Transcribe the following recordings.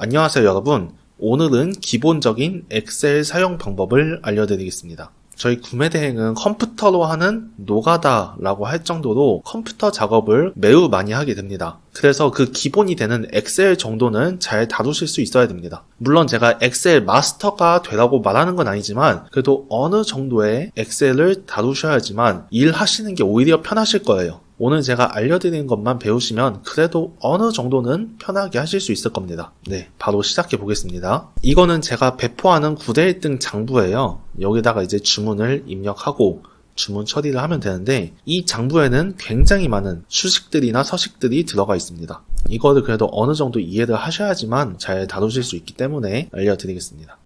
안녕하세요 여러분. 오늘은 기본적인 엑셀 사용 방법을 알려드리겠습니다. 저희 구매 대행은 컴퓨터로 하는 노가다라고 할 정도로 컴퓨터 작업을 매우 많이 하게 됩니다. 그래서 그 기본이 되는 엑셀 정도는 잘 다루실 수 있어야 됩니다. 물론 제가 엑셀 마스터가 되라고 말하는 건 아니지만 그래도 어느 정도의 엑셀을 다루셔야지만 일하시는 게 오히려 편하실 거예요. 오늘 제가 알려드리는 것만 배우시면 그래도 어느 정도는 편하게 하실 수 있을 겁니다. 네, 바로 시작해 보겠습니다. 이거는 제가 배포하는 9대 1등 장부예요. 여기다가 이제 주문을 입력하고 주문 처리를 하면 되는데 이 장부에는 굉장히 많은 수식들이나 서식들이 들어가 있습니다. 이거를 그래도 어느 정도 이해를 하셔야지만 잘 다루실 수 있기 때문에 알려드리겠습니다.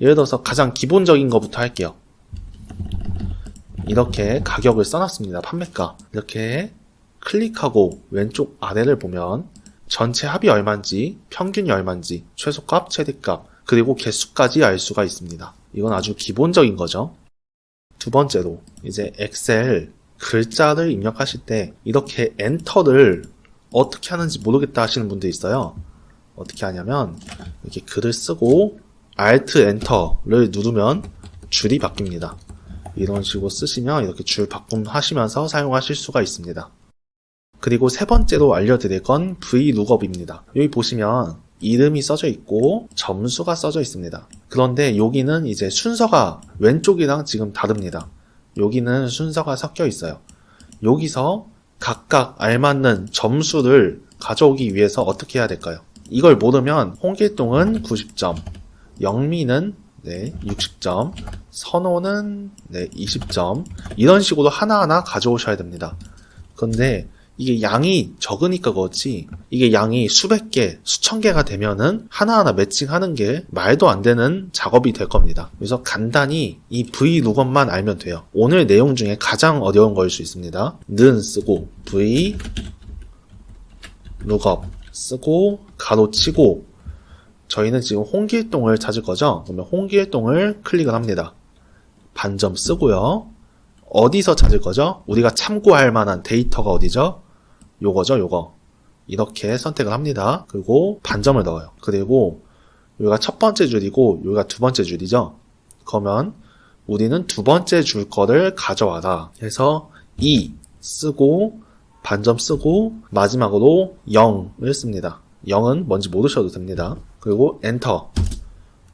예를 들어서 가장 기본적인 것부터 할게요. 이렇게 가격을 써놨습니다. 판매가. 이렇게 클릭하고 왼쪽 아래를 보면 전체 합이 얼마인지, 평균이 얼마인지, 최소값, 최대값, 그리고 개수까지 알 수가 있습니다. 이건 아주 기본적인 거죠. 두 번째로, 이제 엑셀 글자를 입력하실 때 이렇게 엔터를 어떻게 하는지 모르겠다 하시는 분들 있어요. 어떻게 하냐면, 이렇게 글을 쓰고 Alt 엔터를 누르면 줄이 바뀝니다. 이런 식으로 쓰시면 이렇게 줄 바꿈 하시면서 사용하실 수가 있습니다. 그리고 세 번째로 알려드릴 건 VLOOKUP입니다. 여기 보시면 이름이 써져 있고 점수가 써져 있습니다. 그런데 여기는 이제 순서가 왼쪽이랑 지금 다릅니다. 여기는 순서가 섞여 있어요. 여기서 각각 알맞는 점수를 가져오기 위해서 어떻게 해야 될까요? 이걸 모르면 홍길동은 90점, 영미는 네, 60점, 선호는 네, 20점 이런 식으로 하나하나 가져오셔야 됩니다. 그런데 이게 양이 적으니까 그렇지 이게 양이 수백 개, 수천 개가 되면은 하나하나 매칭하는 게 말도 안 되는 작업이 될 겁니다. 그래서 간단히 이 V 로건만 알면 돼요. 오늘 내용 중에 가장 어려운 거일 수 있습니다. 는 쓰고 V 룩업 쓰고 가로치고 저희는 지금 홍길동을 찾을 거죠? 그러면 홍길동을 클릭을 합니다. 반점 쓰고요. 어디서 찾을 거죠? 우리가 참고할 만한 데이터가 어디죠? 요거죠, 요거. 이렇게 선택을 합니다. 그리고 반점을 넣어요. 그리고 여기가 첫 번째 줄이고 여기가 두 번째 줄이죠? 그러면 우리는 두 번째 줄 거를 가져와라. 해서 2 쓰고 반점 쓰고 마지막으로 0을 씁니다. 0은 뭔지 모르셔도 됩니다. 그리고 엔터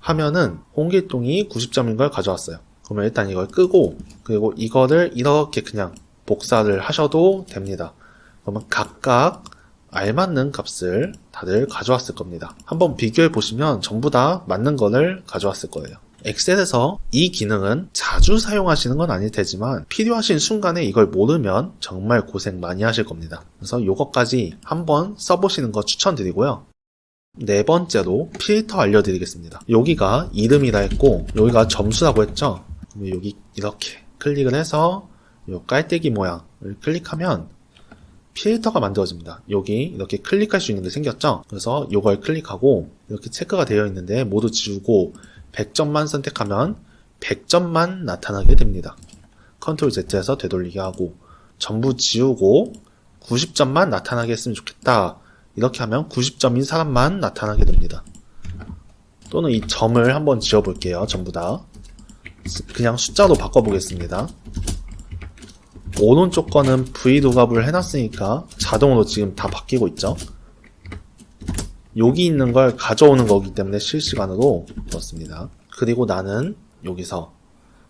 하면은 홍길동이 90점인 걸 가져왔어요. 그러면 일단 이걸 끄고 그리고 이거를 이렇게 그냥 복사를 하셔도 됩니다. 그러면 각각 알맞는 값을 다들 가져왔을 겁니다. 한번 비교해 보시면 전부 다 맞는 거를 가져왔을 거예요. 엑셀에서 이 기능은 자주 사용하시는 건 아닐 테지만 필요하신 순간에 이걸 모르면 정말 고생 많이 하실 겁니다. 그래서 이것까지 한번 써보시는 거 추천드리고요. 네 번째로 필터 알려드리겠습니다. 여기가 이름이라 했고 여기가 점수라고 했죠. 여기 이렇게 클릭을 해서 이 깔때기 모양을 클릭하면 필터가 만들어집니다. 여기 이렇게 클릭할 수 있는 게 생겼죠? 그래서 이걸 클릭하고 이렇게 체크가 되어 있는데 모두 지우고 100점만 선택하면 100점만 나타나게 됩니다. 컨트롤 Z에서 되돌리게 하고 전부 지우고 90점만 나타나게 했으면 좋겠다. 이렇게 하면 90점인 사람만 나타나게 됩니다. 또는 이 점을 한번 지워볼게요. 전부 다. 그냥 숫자로 바꿔보겠습니다. 오른쪽 거는 V로갑을 해놨으니까 자동으로 지금 다 바뀌고 있죠. 여기 있는 걸 가져오는 거기 때문에 실시간으로 넣습니다. 그리고 나는 여기서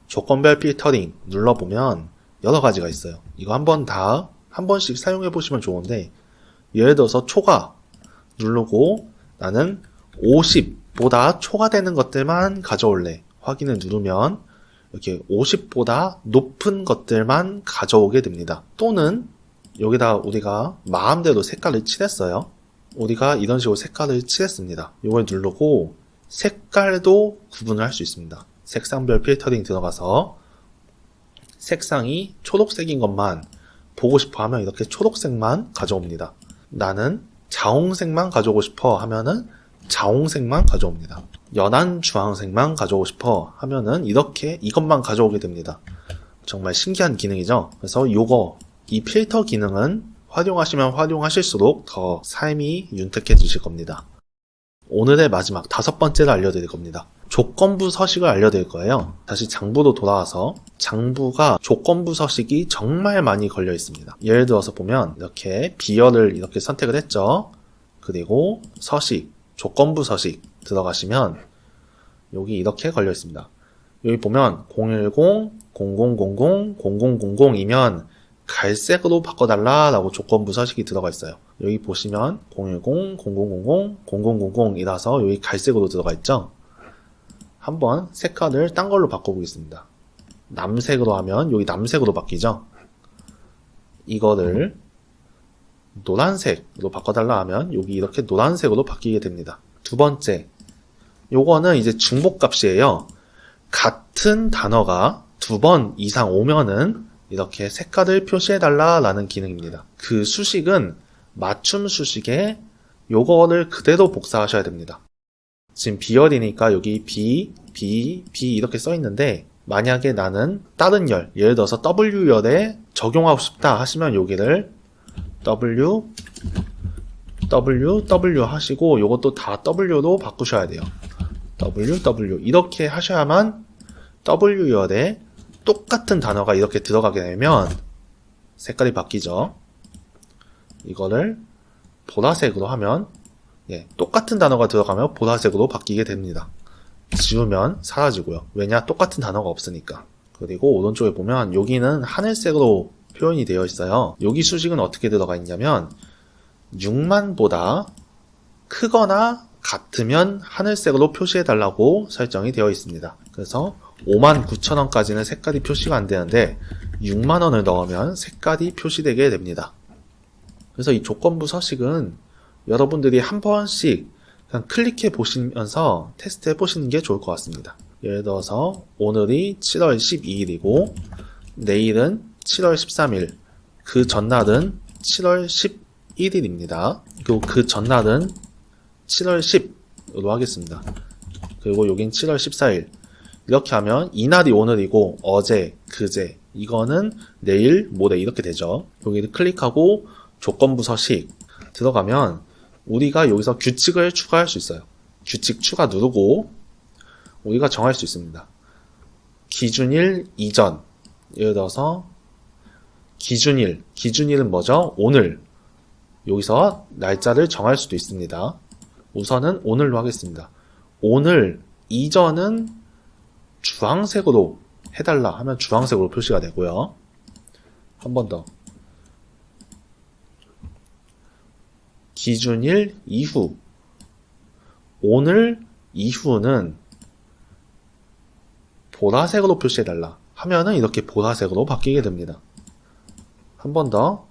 조건별 필터링 눌러보면 여러 가지가 있어요. 이거 한 번 다 한 번씩 사용해 보시면 좋은데 예를 들어서 초과 누르고 나는 50보다 초과되는 것들만 가져올래. 확인을 누르면 이렇게 50보다 높은 것들만 가져오게 됩니다. 또는 여기다 우리가 마음대로 색깔을 칠했어요. 우리가 이런 식으로 색깔을 칠했습니다. 이걸 누르고 색깔도 구분을 할 수 있습니다. 색상별 필터링 들어가서 색상이 초록색인 것만 보고 싶어 하면 이렇게 초록색만 가져옵니다. 나는 자홍색만 가져오고 싶어 하면은 자홍색만 가져옵니다. 연한 주황색만 가져오고 싶어 하면은 이렇게 이것만 가져오게 됩니다. 정말 신기한 기능이죠. 그래서 요거 이 필터 기능은 활용하시면 활용하실수록 더 삶이 윤택해지실 겁니다. 오늘의 마지막 다섯 번째를 알려드릴 겁니다. 조건부 서식을 알려드릴 거예요. 다시 장부로 돌아와서 장부가 조건부 서식이 정말 많이 걸려 있습니다. 예를 들어서 보면 이렇게 비열을 이렇게 선택을 했죠. 그리고 서식, 조건부 서식 들어가시면 여기 이렇게 걸려 있습니다. 여기 보면 010, 0000, 0000이면 갈색으로 바꿔달라라고 조건부 서식이 들어가 있어요. 여기 보시면 010, 0000, 0000이라서 여기 갈색으로 들어가 있죠. 한번 색깔을 딴 걸로 바꿔보겠습니다. 남색으로 하면 여기 남색으로 바뀌죠. 이거를 노란색으로 바꿔달라 하면 여기 이렇게 노란색으로 바뀌게 됩니다. 두 번째, 요거는 이제 중복값이에요. 같은 단어가 두 번 이상 오면은 이렇게 색깔을 표시해달라라는 기능입니다. 그 수식은 맞춤 수식에 요거를 그대로 복사하셔야 됩니다. 지금 비열이니까 여기 B, B, B 이렇게 써 있는데 만약에 나는 다른 열, 예를 들어서 W열에 적용하고 싶다 하시면 여기를 W, W, W 하시고 요것도 다 W로 바꾸셔야 돼요. W, W 이렇게 하셔야만 W열에 똑같은 단어가 이렇게 들어가게 되면 색깔이 바뀌죠. 이거를 보라색으로 하면 예, 똑같은 단어가 들어가면 보라색으로 바뀌게 됩니다. 지우면 사라지고요. 왜냐? 똑같은 단어가 없으니까. 그리고 오른쪽에 보면 여기는 하늘색으로 표현이 되어 있어요. 여기 수식은 어떻게 들어가 있냐면 6만보다 크거나 같으면 하늘색으로 표시해 달라고 설정이 되어 있습니다. 그래서 5만 9천 원까지는 색깔이 표시가 안 되는데 6만 원을 넣으면 색깔이 표시되게 됩니다. 그래서 이 조건부 서식은 여러분들이 한 번씩 그냥 클릭해 보시면서 테스트 해 보시는 게 좋을 것 같습니다. 예를 들어서 오늘이 7월 12일이고 내일은 7월 13일, 그 전날은 7월 11일입니다. 그리고 그 전날은 7월 10으로 하겠습니다. 그리고 여긴 7월 14일. 이렇게 하면 이날이 오늘이고 어제, 그제 이거는 내일, 모레 이렇게 되죠. 여기를 클릭하고 조건부 서식 들어가면 우리가 여기서 규칙을 추가할 수 있어요. 규칙 추가 누르고 우리가 정할 수 있습니다. 기준일 이전 예를 들어서 기준일 기준일은 뭐죠? 오늘 여기서 날짜를 정할 수도 있습니다. 우선은 오늘로 하겠습니다. 오늘 이전은 주황색으로 해달라 하면 주황색으로 표시가 되고요. 한 번 더. 기준일 이후. 오늘 이후는 보라색으로 표시해달라 하면은 이렇게 보라색으로 바뀌게 됩니다. 한 번 더.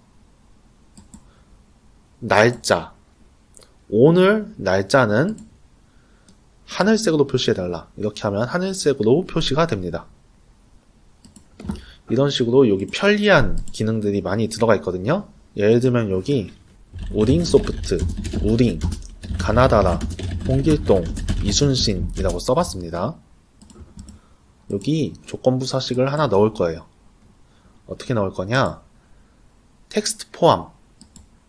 날짜. 오늘 날짜는 하늘색으로 표시해달라. 이렇게 하면 하늘색으로 표시가 됩니다. 이런 식으로 여기 편리한 기능들이 많이 들어가 있거든요. 예를 들면 여기 우링 소프트, 우링, 가나다라, 홍길동, 이순신이라고 써봤습니다. 여기 조건부 서식을 하나 넣을 거예요. 어떻게 넣을 거냐? 텍스트 포함.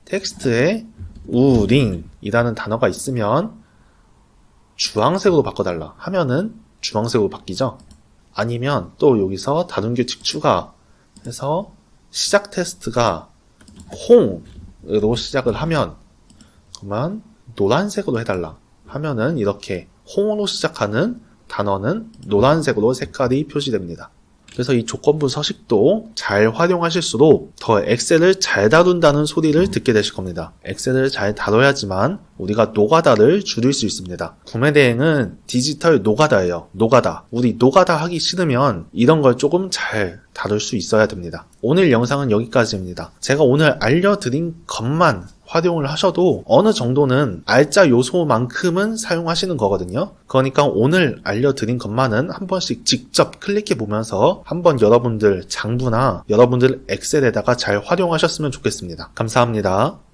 텍스트에 우링이라는 단어가 있으면 주황색으로 바꿔달라 하면은 주황색으로 바뀌죠. 아니면 또 여기서 다른 규칙 추가 해서 시작 테스트가 홍으로 시작을 하면 그러면 노란색으로 해달라 하면은 이렇게 홍으로 시작하는 단어는 노란색으로 색깔이 표시됩니다. 그래서 이 조건부 서식도 잘 활용하실수록 더 엑셀을 잘 다룬다는 소리를 듣게 되실 겁니다. 엑셀을 잘 다뤄야지만 우리가 노가다를 줄일 수 있습니다. 구매 대행은 디지털 노가다예요. 노가다. 우리 노가다 하기 싫으면 이런 걸 조금 잘 다룰 수 있어야 됩니다. 오늘 영상은 여기까지입니다. 제가 오늘 알려드린 것만 활용을 하셔도 어느 정도는 알짜 요소만큼은 사용하시는 거거든요. 그러니까 오늘 알려드린 것만은 한 번씩 직접 클릭해 보면서 한번 여러분들 장부나 여러분들 엑셀에다가 잘 활용하셨으면 좋겠습니다. 감사합니다.